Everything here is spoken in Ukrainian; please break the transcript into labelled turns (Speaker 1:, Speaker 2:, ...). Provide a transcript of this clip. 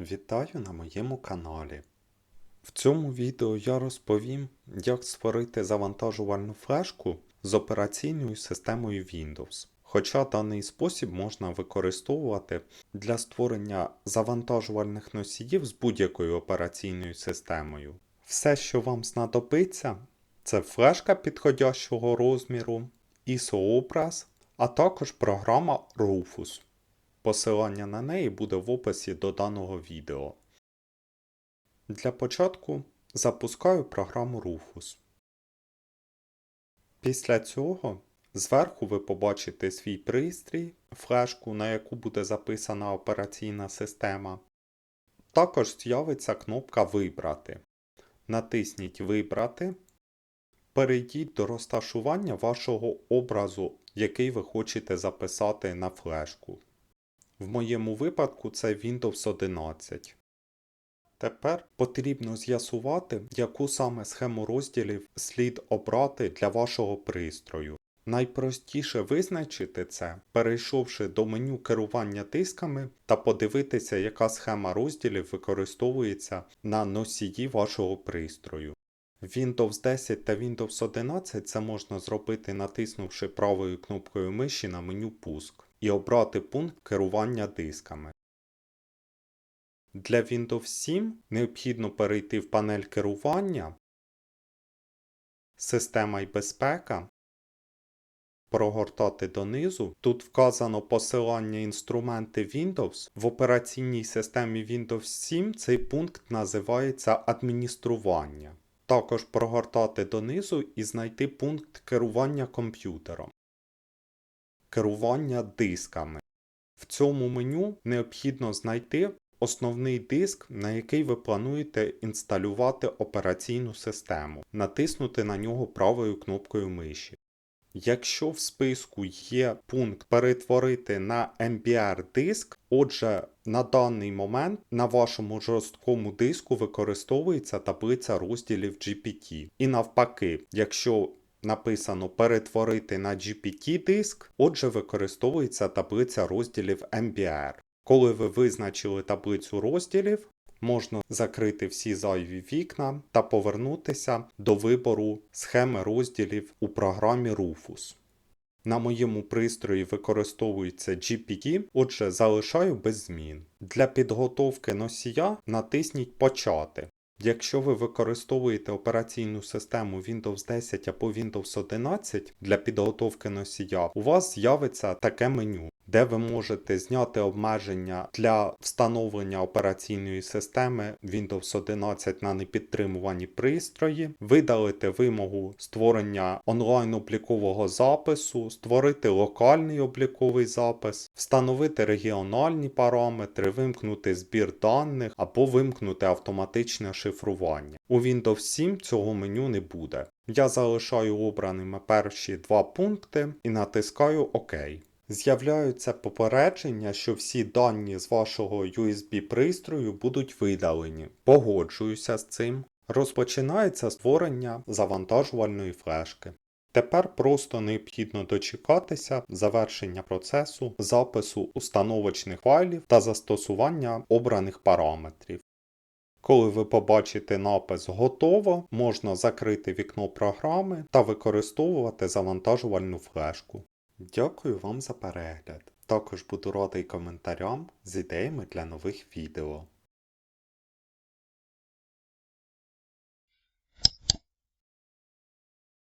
Speaker 1: Вітаю на моєму каналі. В цьому відео я розповім, як створити завантажувальну флешку з операційною системою Windows. Хоча даний спосіб можна використовувати для створення завантажувальних носіїв з будь-якою операційною системою. Все, що вам знадобиться, це флешка підходящого розміру, ISO-образ, а також програма Rufus. Посилання на неї буде в описі до даного відео. Для початку запускаю програму Rufus. Після цього зверху ви побачите свій пристрій, флешку, на яку буде записана операційна система. Також з'явиться кнопка Вибрати. Натисніть Вибрати. Перейдіть до розташування вашого образу, який ви хочете записати на флешку. В моєму випадку це Windows 11. Тепер потрібно з'ясувати, яку саме схему розділів слід обрати для вашого пристрою. Найпростіше визначити це, перейшовши до меню керування дисками та подивитися, яка схема розділів використовується на носії вашого пристрою. Windows 10 та Windows 11 це можна зробити натиснувши правою кнопкою миші на меню Пуск і обрати пункт керування дисками. Для Windows 7 необхідно перейти в панель керування, Система і безпека, прогортати донизу. Тут вказано посилання інструменти Windows. В операційній системі Windows 7 цей пункт називається адміністрування. Також прогортати донизу і знайти пункт керування комп'ютером. Керування дисками. В цьому меню необхідно знайти основний диск, на який ви плануєте інсталювати операційну систему, натиснути на нього правою кнопкою миші. Якщо в списку є пункт перетворити на MBR диск, отже, на даний момент на вашому жорсткому диску використовується таблиця розділів GPT. І навпаки, якщо написано перетворити на GPT диск, отже, використовується таблиця розділів MBR. Коли ви визначили таблицю розділів, можна закрити всі зайві вікна та повернутися до вибору схеми розділів у програмі Rufus. На моєму пристрої використовується GPT, отже, залишаю без змін. Для підготовки носія натисніть Почати. Якщо ви використовуєте операційну систему Windows 10 або Windows 11 для підготовки носія, у вас з'явиться таке меню, де ви можете зняти обмеження для встановлення операційної системи Windows 11 на непідтримувані пристрої, видалити вимогу створення онлайн-облікового запису, створити локальний обліковий запис, встановити регіональні параметри, вимкнути збір даних або вимкнути автоматичне шифрування. У Windows 7 цього меню не буде. Я залишаю обраними перші два пункти і натискаю ОК. З'являються попередження, що всі дані з вашого USB пристрою будуть видалені. Погоджуюся з цим. Розпочинається створення завантажувальної флешки. Тепер просто необхідно дочекатися завершення процесу запису установочних файлів та застосування обраних параметрів. Коли ви побачите напис Готово, можна закрити вікно програми та використовувати завантажувальну флешку. Дякую вам за перегляд. Також буду радий коментарям з ідеями для нових відео.